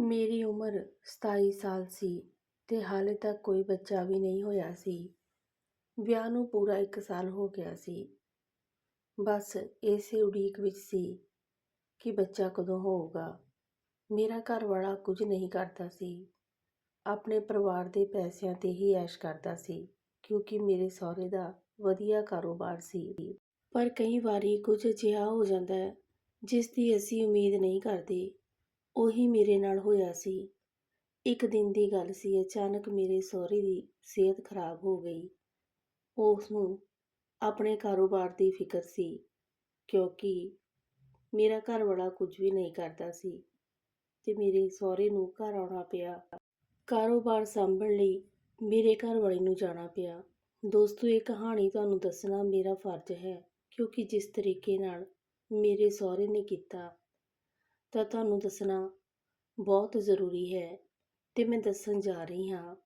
ਮੇਰੀ ਉਮਰ 27 ਸਾਲ ਸੀ ਤੇ ਹਾਲੇ ਤੱਕ ਕੋਈ ਬੱਚਾ ਵੀ ਨਹੀਂ ਹੋਇਆ ਸੀ। ਵਿਆਹ ਨੂੰ ਪੂਰਾ 1 ਸਾਲ ਹੋ ਗਿਆ ਸੀ। ਬਸ ਇਸੇ ਉਡੀਕ ਵਿੱਚ ਸੀ ਕਿ ਬੱਚਾ ਕਦੋਂ ਹੋਊਗਾ। ਮੇਰਾ ਘਰ ਵਾਲਾ ਕੁਝ ਨਹੀਂ ਕਰਦਾ ਸੀ। ਆਪਣੇ ਪਰਿਵਾਰ ਦੇ ਪੈਸਿਆਂ ਤੇ ਹੀ ਐਸ਼ ਕਰਦਾ ਸੀ, ਕਿਉਂਕਿ ਮੇਰੇ ਸਹੁਰੇ ਦਾ ਵਧੀਆ ਕਾਰੋਬਾਰ ਸੀ। ਪਰ ਕਈ ਵਾਰੀ ਕੁਝ ਅਜਿਹਾ ਹੋ ਜਾਂਦਾ ਹੈ, ਜਿਸ ਦੀ ਅਸੀਂ ਉਮੀਦ ਨਹੀਂ ਕਰਦੇ। ਉਹੀ ਮੇਰੇ ਨਾਲ ਹੋਇਆ ਸੀ। ਇੱਕ ਦਿਨ ਦੀ ਗੱਲ ਸੀ, ਅਚਾਨਕ ਮੇਰੇ ਸਹੁਰੇ ਦੀ ਸਿਹਤ ਖਰਾਬ ਹੋ ਗਈ। ਉਸ ਨੂੰ ਆਪਣੇ ਕਾਰੋਬਾਰ ਦੀ ਫਿਕਰ ਸੀ, ਕਿਉਂਕਿ ਮੇਰਾ ਘਰ ਵਾਲਾ ਕੁਝ ਵੀ ਨਹੀਂ ਕਰਦਾ ਸੀ ਤੇ ਮੇਰੇ ਸਹੁਰੇ ਨੂੰ ਘਰ ਆਉਣਾ ਪਿਆ। ਕਾਰੋਬਾਰ ਸੰਭਣ ਲਈ ਮੇਰੇ ਘਰ ਵਾਲੇ ਨੂੰ ਜਾਣਾ ਪਿਆ। ਦੋਸਤੋ, ਇਹ ਕਹਾਣੀ ਤੁਹਾਨੂੰ ਦੱਸਣਾ ਮੇਰਾ ਫਰਜ਼ ਹੈ, ਕਿਉਂਕਿ ਜਿਸ ਤਰੀਕੇ ਨਾਲ ਮੇਰੇ ਸਹੁਰੇ ਨੇ ਕੀਤਾ ਤਾਂ ਤੁਹਾਨੂੰ ਦੱਸਣਾ ਬਹੁਤ ਜ਼ਰੂਰੀ ਹੈ ਤੇ ਮੈਂ ਦੱਸਣ ਜਾ ਰਹੀ ਹਾਂ।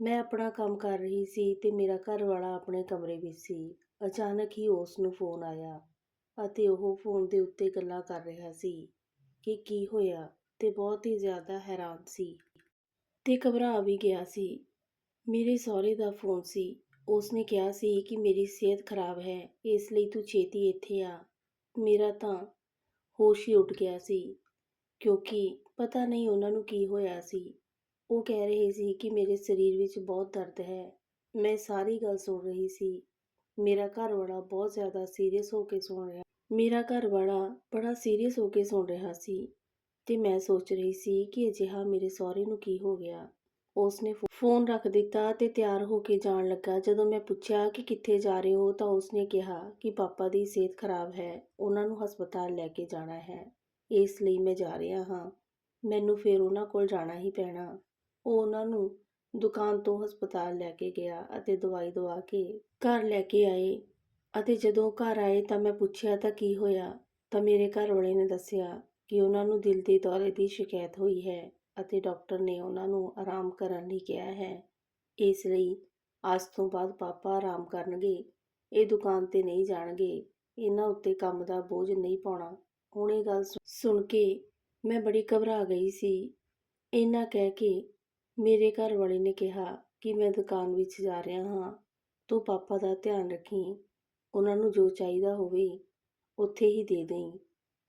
ਮੈਂ ਆਪਣਾ ਕੰਮ ਕਰ ਰਹੀ ਸੀ ਤੇ ਮੇਰਾ ਘਰ ਵਾਲਾ ਆਪਣੇ ਕਮਰੇ ਵਿੱਚ ਸੀ। ਅਚਾਨਕ ਹੀ ਉਸ ਨੂੰ ਫੋਨ ਆਇਆ ਅਤੇ ਉਹ ਫੋਨ ਦੇ ਉੱਤੇ ਗੱਲਾਂ ਕਰ ਰਿਹਾ ਸੀ ਕਿ ਕੀ ਹੋਇਆ ਤੇ ਬਹੁਤ ਹੀ ਜ਼ਿਆਦਾ ਹੈਰਾਨ ਸੀ ਤੇ ਘਬਰਾ ਵੀ ਗਿਆ ਸੀ। ਮੇਰੇ ਸਹੁਰੇ ਦਾ ਫੋਨ ਸੀ। ਉਸਨੇ ਕਿਹਾ ਸੀ ਕਿ ਮੇਰੀ ਸਿਹਤ ਖਰਾਬ ਹੈ, ਇਸ ਲਈ ਤੂੰ ਛੇਤੀ ਇੱਥੇ ਆ। ਮੇਰਾ ਤਾਂ ਹੋਸ਼ ਹੀ ਉੱਡ ਗਿਆ ਸੀ ਕਿਉਂਕਿ ਪਤਾ ਨਹੀਂ ਉਹਨਾਂ ਨੂੰ ਕੀ ਹੋਇਆ ਸੀ। ਉਹ ਕਹਿ ਰਹੇ ਸੀ ਕਿ ਮੇਰੇ ਸਰੀਰ ਵਿੱਚ ਬਹੁਤ ਦਰਦ ਹੈ। ਮੈਂ ਸਾਰੀ ਗੱਲ ਸੁਣ ਰਹੀ ਸੀ। ਮੇਰਾ ਘਰ ਵਾਲਾ ਬਹੁਤ ਜ਼ਿਆਦਾ ਸੀਰੀਅਸ ਹੋ ਕੇ ਸੁਣ ਰਿਹਾ। ਮੇਰਾ ਘਰ ਵਾਲਾ ਬੜਾ ਸੀਰੀਅਸ ਹੋ ਕੇ ਸੁਣ ਰਿਹਾ ਸੀ ਤੇ ਮੈਂ ਸੋਚ ਰਹੀ ਸੀ ਕਿ ਅਜਿਹਾ ਮੇਰੇ ਸਹੁਰੇ ਨੂੰ ਕੀ ਹੋ ਗਿਆ। ਉਸਨੇ ਫੋਨ ਰੱਖ ਦਿੱਤਾ ਤੇ ਤਿਆਰ ਹੋ ਕੇ ਜਾਣ ਲੱਗਾ। ਜਦੋਂ ਮੈਂ ਪੁੱਛਿਆ ਕਿ ਕਿੱਥੇ ਜਾ ਰਹੇ ਹੋ ਤਾਂ ਉਸਨੇ ਕਿਹਾ ਕਿ ਪਾਪਾ ਦੀ ਸਿਹਤ ਖਰਾਬ ਹੈ, ਉਹਨਾਂ ਨੂੰ ਹਸਪਤਾਲ ਲੈ ਕੇ ਜਾਣਾ ਹੈ। ਇਸ ਲਈ ਮੈਂ ਜਾ ਰਿਹਾ ਹਾਂ। ਮੈਨੂੰ ਫਿਰ ਉਹਨਾਂ ਕੋਲ ਜਾਣਾ ਹੀ ਪੈਣਾ। ਉਹ ਉਹਨਾਂ ਨੂੰ ਦੁਕਾਨ ਤੋਂ ਹਸਪਤਾਲ ਲੈ ਕੇ ਗਿਆ ਅਤੇ ਦਵਾਈ ਦਵਾ ਕੇ ਘਰ ਲੈ ਕੇ ਆਏ। ਅਤੇ ਜਦੋਂ ਘਰ ਆਏ ਤਾਂ ਮੈਂ ਪੁੱਛਿਆ, ਤਾਂ ਕੀ ਹੋਇਆ? ਤਾਂ ਮੇਰੇ ਘਰ ਵਾਲੇ ਨੇ ਦੱਸਿਆ ਕਿ ਉਹਨਾਂ ਨੂੰ ਦਿਲ ਦੇ ਦੌਰੇ ਦੀ ਸ਼ਿਕਾਇਤ ਹੋਈ ਹੈ। ਅਤੇ ਡਾਕਟਰ ਨੇ ਉਹਨਾਂ ਨੂੰ ਆਰਾਮ ਕਰਨ ਲਈ ਕਿਹਾ ਹੈ। ਇਸ ਲਈ ਅੱਜ ਤੋਂ ਬਾਅਦ ਪਾਪਾ ਆਰਾਮ ਕਰਨਗੇ। ਇਹ ਦੁਕਾਨ ਤੇ ਨਹੀਂ ਜਾਣਗੇ। ਇਹਨਾਂ ਉੱਤੇ ਕੰਮ ਦਾ ਬੋਝ ਨਹੀਂ ਪਾਉਣਾ। ਹੁਣ ਇਹ ਗੱਲ ਸੁਣ ਕੇ ਮੈਂ ਬੜੀ ਘਬਰਾ ਗਈ ਸੀ। ਇਹਨਾਂ ਕਹਿ ਕੇ ਮੇਰੇ ਘਰ ਵਾਲੇ ਨੇ ਕਿਹਾ ਕਿ ਮੈਂ ਦੁਕਾਨ ਵਿੱਚ ਜਾ ਰਿਹਾ ਹਾਂ। ਤੂੰ ਪਾਪਾ ਦਾ ਧਿਆਨ ਰੱਖੀ। ਉਹਨਾਂ ਨੂੰ ਜੋ ਚਾਹੀਦਾ ਹੋਵੇ ਉੱਥੇ ਹੀ ਦੇ ਦੇਈਂ।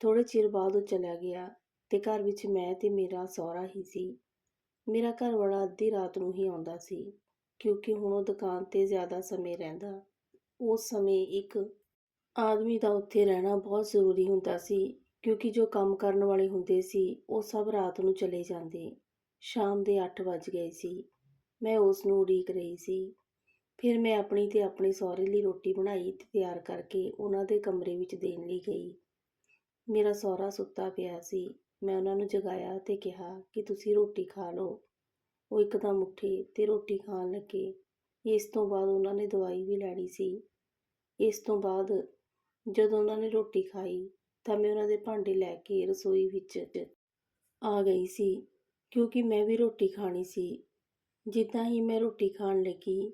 ਥੋੜੇ ਚਿਰ ਬਾਅਦ ਉਹ ਚਲਾ ਗਿਆ। ਤੇ ਘਰ ਵਿੱਚ ਮੈਂ ਤੇ ਮੇਰਾ ਸਹੁਰਾ ਹੀ ਸੀ। ਮੇਰਾ ਘਰ ਵਾਲਾ ਅੱਧੀ ਰਾਤ ਨੂੰ ਹੀ ਆਉਂਦਾ ਸੀ, ਕਿਉਂਕਿ ਹੁਣ ਉਹ ਦੁਕਾਨ ਤੇ ਜ਼ਿਆਦਾ ਸਮੇਂ ਰਹਿੰਦਾ। ਉਸ ਸਮੇਂ ਇੱਕ ਆਦਮੀ ਦਾ ਉੱਥੇ ਰਹਿਣਾ ਬਹੁਤ ਜ਼ਰੂਰੀ ਹੁੰਦਾ ਸੀ, ਕਿਉਂਕਿ ਜੋ ਕੰਮ ਕਰਨ ਵਾਲੇ ਹੁੰਦੇ ਸੀ, ਉਹ ਸਭ ਰਾਤ ਨੂੰ ਚਲੇ ਜਾਂਦੇ। ਸ਼ਾਮ ਦੇ 8 ਵੱਜ ਗਏ ਸੀ। ਮੈਂ ਉਸ ਨੂੰ ਉਡੀਕ ਰਹੀ ਸੀ। ਫਿਰ ਮੈਂ ਆਪਣੀ ਤੇ ਆਪਣੇ ਸਹੁਰੇ ਲਈ ਰੋਟੀ ਬਣਾਈ ਤੇ ਤਿਆਰ ਕਰਕੇ ਉਹਨਾਂ ਦੇ ਕਮਰੇ ਵਿੱਚ ਦੇਣ ਲਈ ਗਈ। ਮੇਰਾ ਸਹੁਰਾ ਸੁੱਤਾ ਪਿਆ ਸੀ। ਮੈਂ ਉਹਨਾਂ ਨੂੰ ਜਗਾਇਆ ਤੇ ਕਿਹਾ ਕਿ ਤੁਸੀਂ ਰੋਟੀ ਖਾ ਲਓ। ਉਹ ਇੱਕਦਮ ਉੱਠੇ ਤੇ ਰੋਟੀ ਖਾਣ ਲੱਗੇ। ਇਸ ਤੋਂ ਬਾਅਦ ਉਹਨਾਂ ਨੇ ਦਵਾਈ ਵੀ ਲੈਣੀ ਸੀ। ਇਸ ਤੋਂ ਬਾਅਦ ਜਦੋਂ ਉਹਨਾਂ ਨੇ ਰੋਟੀ ਖਾਈ ਤਾਂ ਮੈਂ ਉਹਨਾਂ ਦੇ ਭਾਂਡੇ ਲੈ ਕੇ ਰਸੋਈ ਵਿੱਚ ਆ ਗਈ ਸੀ, ਕਿਉਂਕਿ ਮੈਂ ਵੀ ਰੋਟੀ ਖਾਣੀ ਸੀ। ਜਿੱਦਾਂ ਹੀ ਮੈਂ ਰੋਟੀ ਖਾਣ ਲੱਗੀ,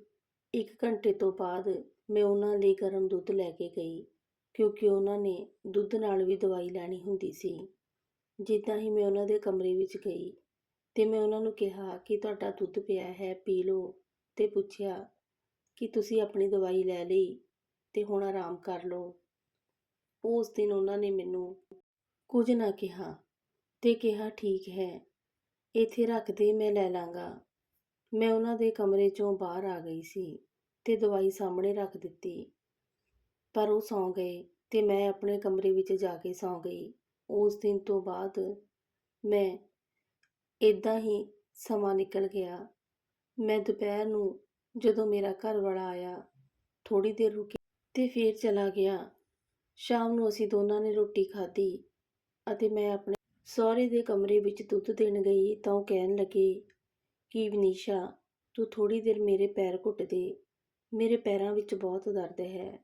ਇੱਕ ਘੰਟੇ ਤੋਂ ਬਾਅਦ ਮੈਂ ਉਹਨਾਂ ਲਈ ਗਰਮ ਦੁੱਧ ਲੈ ਕੇ ਗਈ। ਕਿਉਂਕਿ ਉਹਨਾਂ ਨੇ ਦੁੱਧ ਨਾਲ ਵੀ ਦਵਾਈ ਲੈਣੀ ਹੁੰਦੀ ਸੀ। ਜਿੱਦਾਂ ਹੀ ਮੈਂ ਉਹਨਾਂ ਦੇ ਕਮਰੇ ਵਿੱਚ ਗਈ ਅਤੇ ਮੈਂ ਉਹਨਾਂ ਨੂੰ ਕਿਹਾ ਕਿ ਤੁਹਾਡਾ ਦੁੱਧ ਪਿਆ ਹੈ, ਪੀ ਲਓ ਅਤੇ ਪੁੱਛਿਆ ਕਿ ਤੁਸੀਂ ਆਪਣੀ ਦਵਾਈ ਲੈ ਲਈ ਅਤੇ ਹੁਣ ਆਰਾਮ ਕਰ ਲਓ। ਉਸ ਦਿਨ ਉਹਨਾਂ ਨੇ ਮੈਨੂੰ ਕੁਝ ਨਾ ਕਿਹਾ ਅਤੇ ਕਿਹਾ, ਠੀਕ ਹੈ, ਇੱਥੇ ਰੱਖ ਦੇ, ਮੈਂ ਲੈ ਲਾਂਗਾ। ਮੈਂ ਉਹਨਾਂ ਦੇ ਕਮਰੇ ਚੋਂ ਬਾਹਰ ਆ ਗਈ ਸੀ ਅਤੇ ਦਵਾਈ ਸਾਹਮਣੇ ਰੱਖ ਦਿੱਤੀ। ਪਰ ਉਹ ਸੌਂ ਗਏ ਤੇ ਮੈਂ ਆਪਣੇ ਕਮਰੇ ਵਿੱਚ ਜਾ ਕੇ ਸੌਂ ਗਈ। ਉਸ ਦਿਨ ਤੋਂ ਬਾਅਦ ਮੈਂ ਇਦਾਂ ਹੀ ਸਮਾਂ ਨਿਕਲ ਗਿਆ। ਮੈਂ ਦੁਪਹਿਰ ਨੂੰ ਜਦੋਂ ਮੇਰਾ ਘਰ ਵਾਲਾ ਆਇਆ ਥੋੜੀ ਦੇਰ ਰੁਕੀ ਤੇ ਫਿਰ ਚਲਾ ਗਿਆ। ਸ਼ਾਮ ਨੂੰ ਅਸੀਂ ਦੋਨਾਂ ਨੇ ਰੋਟੀ ਖਾਧੀ ਅਤੇ ਮੈਂ ਆਪਣੇ ਸਹੁਰੇ ਦੇ ਕਮਰੇ ਵਿੱਚ ਦੁੱਧ ਦੇਣ ਗਈ ਤਾਂ ਉਹ ਕਹਿਣ ਲੱਗੇ, ਕਿ ਵਿਨੀਸ਼ਾ, ਤੂੰ ਥੋੜੀ ਦੇਰ ਮੇਰੇ ਪੈਰ ਘੁੱਟ ਦੇ। ਮੇਰੇ ਪੈਰਾਂ ਵਿੱਚ ਬਹੁਤ ਦਰਦ ਹੈ।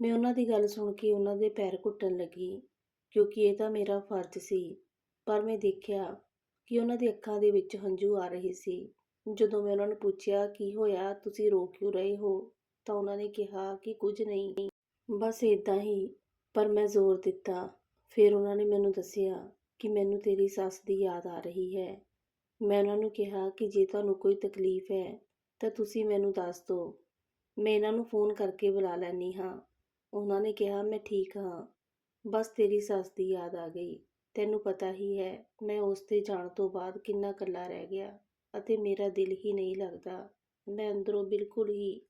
ਮੈਂ ਉਹਨਾਂ ਦੀ ਗੱਲ ਸੁਣ ਕੇ ਉਹਨਾਂ ਦੇ ਪੈਰ ਘੁੱਟਣ ਲੱਗੀ, ਕਿਉਂਕਿ ਇਹ ਤਾਂ ਮੇਰਾ ਫਰਜ਼ ਸੀ। ਪਰ ਮੈਂ ਦੇਖਿਆ ਕਿ ਉਹਨਾਂ ਦੀ ਅੱਖਾਂ ਦੇ ਵਿੱਚ ਹੰਝੂ ਆ ਰਹੇ ਸੀ। ਜਦੋਂ ਮੈਂ ਉਹਨਾਂ ਨੂੰ ਪੁੱਛਿਆ, ਕੀ ਹੋਇਆ? ਤੁਸੀਂ ਰੋ ਕਿਉਂ ਰਹੇ ਹੋ? ਤਾਂ ਉਹਨਾਂ ਨੇ ਕਿਹਾ ਕਿ ਕੁਝ ਨਹੀਂ। ਬਸ ਇਦਾਂ ਹੀ, ਪਰ ਮੈਂ ਜ਼ੋਰ ਦਿੱਤਾ। ਫਿਰ ਉਹਨਾਂ ਨੇ ਮੈਨੂੰ ਦੱਸਿਆ ਕਿ ਮੈਨੂੰ ਤੇਰੀ ਸੱਸ ਦੀ ਯਾਦ ਆ ਰਹੀ ਹੈ। ਮੈਂ ਉਹਨਾਂ ਨੂੰ ਕਿਹਾ ਕਿ ਜੇ ਤੁਹਾਨੂੰ ਕੋਈ ਤਕਲੀਫ ਹੈ, ਤਾਂ ਤੁਸੀਂ ਮੈਨੂੰ ਦੱਸ ਦਿਓ। ਮੈਂ ਇਹਨਾਂ ਨੂੰ ਫੋਨ ਕਰਕੇ ਬੁਲਾ ਲੈਂਦੀ ਹਾਂ। ਉਹਨਾਂ ਨੇ ਕਿਹਾ, ਮੈਂ ਠੀਕ ਹਾਂ। ਬਸ ਤੇਰੀ ਸੱਸ ਦੀ ਯਾਦ ਆ ਗਈ। ਤੈਨੂੰ ਪਤਾ ਹੀ ਹੈ, ਮੈਂ ਉਸ ਦੇ ਜਾਣ ਤੋਂ ਬਾਅਦ ਕਿੰਨਾ ਇਕੱਲਾ ਰਹਿ ਗਿਆ ਅਤੇ ਮੇਰਾ ਦਿਲ ਹੀ ਨਹੀਂ ਲੱਗਦਾ। ਮੈਂ ਅੰਦਰੋਂ ਬਿਲਕੁਲ ਹੀ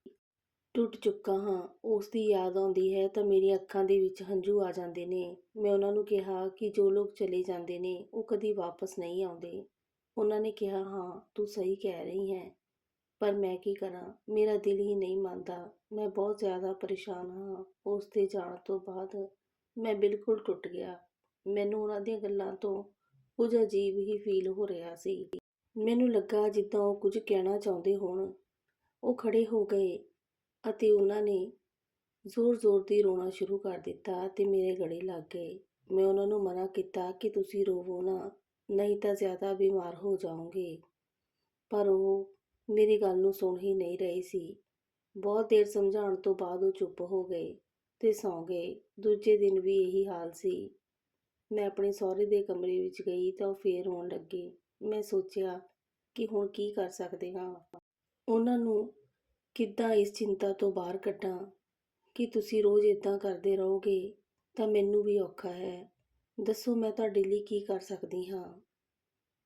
ਟੁੱਟ ਚੁੱਕਾ ਹਾਂ। ਉਸ ਦੀ ਯਾਦ ਆਉਂਦੀ ਹੈ ਤਾਂ ਮੇਰੀਆਂ ਅੱਖਾਂ ਦੇ ਵਿੱਚ ਹੰਝੂ ਆ ਜਾਂਦੇ ਨੇ। ਮੈਂ ਉਹਨਾਂ ਨੂੰ ਕਿਹਾ ਕਿ ਜੋ ਲੋਕ ਚਲੇ ਜਾਂਦੇ ਨੇ, ਉਹ ਕਦੀ ਵਾਪਸ ਨਹੀਂ ਆਉਂਦੇ। ਉਹਨਾਂ ਨੇ ਕਿਹਾ, ਹਾਂ, ਤੂੰ ਸਹੀ ਕਹਿ ਰਹੀ ਹੈ। ਪਰ ਮੈਂ ਕੀ ਕਰਾਂ? ਮੇਰਾ ਦਿਲ ਹੀ ਨਹੀਂ ਮੰਨਦਾ। ਮੈਂ ਬਹੁਤ ਜ਼ਿਆਦਾ ਪਰੇਸ਼ਾਨ ਹਾਂ। ਉਸ ਦੇ ਜਾਣ ਤੋਂ ਬਾਅਦ ਮੈਂ ਬਿਲਕੁਲ ਟੁੱਟ ਗਿਆ। ਮੈਨੂੰ ਉਹਨਾਂ ਦੀਆਂ ਗੱਲਾਂ ਤੋਂ ਕੁਝ ਅਜੀਬ ਹੀ ਫੀਲ ਹੋ ਰਿਹਾ ਸੀ। ਮੈਨੂੰ ਲੱਗਾ ਜਿੱਦਾਂ ਉਹ ਕੁਝ ਕਹਿਣਾ ਚਾਹੁੰਦੇ ਹੋਣ। ਉਹ ਖੜੇ ਹੋ ਗਏ ਅਤੇ ਉਹਨਾਂ ਨੇ ਜ਼ੋਰ-ਜ਼ੋਰ ਦੀ ਰੋਣਾ ਸ਼ੁਰੂ ਕਰ ਦਿੱਤਾ ਤੇ ਮੇਰੇ ਗਲੇ ਲੱਗ ਗਏ। ਮੈਂ ਉਹਨਾਂ ਨੂੰ ਮਨਾ ਕੀਤਾ ਕਿ ਤੁਸੀਂ ਰੋਵੋ ਨਾ, ਨਹੀਂ ਤਾਂ ਜ਼ਿਆਦਾ ਬਿਮਾਰ ਹੋ ਜਾਓਗੇ। ਪਰ ਉਹ ਮੇਰੀ ਗੱਲ ਨੂੰ ਸੁਣ ਹੀ ਨਹੀਂ ਰਹੀ ਸੀ। ਬਹੁਤ ਦੇਰ ਸਮਝਾਉਣ ਤੋਂ ਬਾਅਦ ਉਹ ਚੁੱਪ ਹੋ ਗਏ ਤੇ ਸੌਂ ਗਏ। ਦੂਜੇ ਦਿਨ ਵੀ ਇਹੀ ਹਾਲ ਸੀ। ਮੈਂ ਆਪਣੇ ਸਹੁਰੇ ਦੇ ਕਮਰੇ ਵਿੱਚ ਗਈ ਤਾਂ ਉਹ ਫੇਰ ਰੋਣ ਲੱਗੇ। ਮੈਂ ਸੋਚਿਆ ਕਿ ਹੁਣ ਕੀ ਕਰ ਸਕਦੇ ਹਾਂ। ਉਹਨਾਂ ਨੂੰ ਕਿੱਦਾਂ ਇਸ ਚਿੰਤਾ ਤੋਂ ਬਾਹਰ ਕੱਢਾਂ ਕਿ ਤੁਸੀਂ ਰੋਜ਼ ਇਦਾਂ ਕਰਦੇ ਰਹੋਗੇ ਤਾਂ ਮੈਨੂੰ ਵੀ ਔਖਾ ਹੈ। ਦੱਸੋ ਮੈਂ ਤੁਹਾਡੇ ਲਈ ਕੀ ਕਰ ਸਕਦੀ ਹਾਂ?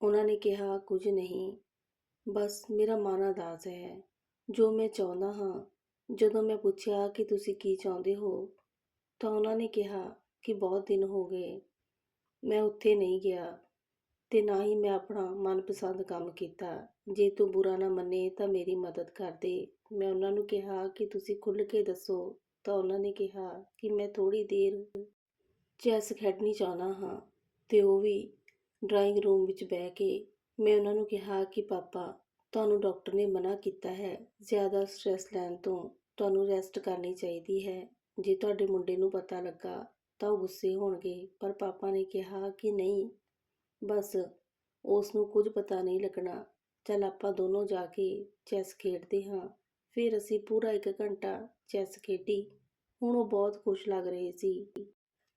ਉਹਨਾਂ ਨੇ ਕਿਹਾ, ਕੁਝ ਨਹੀਂ। ਬਸ ਮੇਰਾ ਮਨ ਅਦਾਸ ਹੈ। ਜੋ ਮੈਂ ਚਾਹੁੰਦਾ ਹਾਂ, ਜਦੋਂ ਮੈਂ ਪੁੱਛਿਆ ਕਿ ਤੁਸੀਂ ਕੀ ਚਾਹੁੰਦੇ ਹੋ, ਤਾਂ ਉਹਨਾਂ ਨੇ ਕਿਹਾ ਕਿ ਬਹੁਤ ਦਿਨ ਹੋ ਗਏ, ਮੈਂ ਉੱਥੇ ਨਹੀਂ ਗਿਆ ਤੇ ਨਾ ਹੀ ਮੈਂ ਆਪਣਾ ਮਨਪਸੰਦ ਕੰਮ ਕੀਤਾ। ਜੇ ਤੂੰ ਬੁਰਾ ਨਾ ਮੰਨੇ ਤਾਂ ਮੇਰੀ ਮਦਦ ਕਰ ਦੇ। ਮੈਂ ਉਹਨਾਂ ਨੂੰ ਕਿਹਾ ਕਿ ਤੁਸੀਂ ਖੁੱਲ੍ਹ ਕੇ ਦੱਸੋ, ਤਾਂ ਉਹਨਾਂ ਨੇ ਕਿਹਾ ਕਿ ਮੈਂ ਥੋੜੀ ਦੇਰ ਚੈਸ ਖੇਡਣੀ ਚਾਹੁੰਦਾ ਹਾਂ ਤੇ ਉਹ ਵੀ ਡਰਾਇੰਗ ਰੂਮ ਵਿੱਚ ਬਹਿ ਕੇ ਮੈਂ ਉਹਨਾਂ ਨੂੰ ਕਿਹਾ ਕਿ, ਪਾਪਾ, ਤੁਹਾਨੂੰ ਡਾਕਟਰ ਨੇ ਮਨਾ ਕੀਤਾ ਹੈ। ਜ਼ਿਆਦਾ ਸਟ੍ਰੈਸ ਲੈਣ ਤੋਂ ਤੁਹਾਨੂੰ ਰੈਸਟ ਕਰਨੀ ਚਾਹੀਦੀ ਹੈ। ਜੇ ਤੁਹਾਡੇ ਮੁੰਡੇ ਨੂੰ ਪਤਾ ਲੱਗਾ ਤਾਂ ਉਹ ਗੁੱਸੇ ਹੋਣਗੇ। ਪਰ ਪਾਪਾ ਨੇ ਕਿਹਾ ਕਿ ਨਹੀਂ, ਬਸ ਉਸ ਨੂੰ ਕੁਝ ਪਤਾ ਨਹੀਂ ਲੱਗਣਾ। ਚੱਲ ਆਪਾਂ ਦੋਨੋਂ ਜਾ ਕੇ ਚੈਸ ਖੇਡਦੇ ਹਾਂ। ਫਿਰ ਅਸੀਂ ਪੂਰਾ ਇੱਕ ਘੰਟਾ ਚੈਸ ਖੇਡੀ। ਹੁਣ ਉਹ ਬਹੁਤ ਖੁਸ਼ ਲੱਗ ਰਹੇ ਸੀ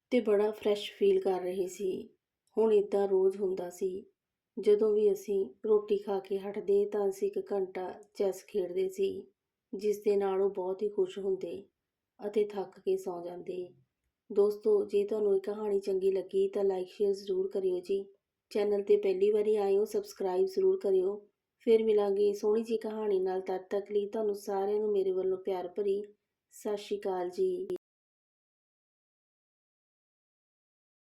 ਤੇ ਬੜਾ ਫਰੈਸ਼ ਫੀਲ ਕਰ ਰਹੇ ਸੀ। ਹੁਣ ਇਦਾਂ ਰੋਜ਼ ਹੁੰਦਾ ਸੀ। ਜਦੋਂ ਵੀ ਅਸੀਂ ਰੋਟੀ ਖਾ ਕੇ ਹਟਦੇ ਤਾਂ ਅਸੀਂ ਇੱਕ ਘੰਟਾ ਚੈਸ ਖੇਡਦੇ ਸੀ, ਜਿਸ ਦੇ ਨਾਲ ਉਹ ਬਹੁਤ ਹੀ ਖੁਸ਼ ਹੁੰਦੇ ਅਤੇ ਥੱਕ ਕੇ ਸੌਂ ਜਾਂਦੇ। ਦੋਸਤੋ, ਜੇ ਤੁਹਾਨੂੰ ਇਹ ਕਹਾਣੀ ਚੰਗੀ ਲੱਗੀ ਤਾਂ ਲਾਈਕ ਸ਼ੇਅਰ ਜ਼ਰੂਰ ਕਰਿਓ ਜੀ। ਚੈਨਲ ਤੇ ਪਹਿਲੀ ਵਾਰੀ ਆਏ ਹੋ ਸਬਸਕ੍ਰਾਈਬ ਜ਼ਰੂਰ ਕਰਿਓ। ਫਿਰ ਮਿਲਾਂਗੇ ਸੋਹਣੀ ਜੀ ਕਹਾਣੀ ਨਾਲ। ਤਦ ਤੱਕ ਲਈ ਤੁਹਾਨੂੰ ਸਾਰਿਆਂ ਨੂੰ ਮੇਰੇ ਵੱਲੋਂ ਪਿਆਰ ਭਰੀ ਸਤਿ ਸ਼੍ਰੀ ਅਕਾਲ ਜੀ।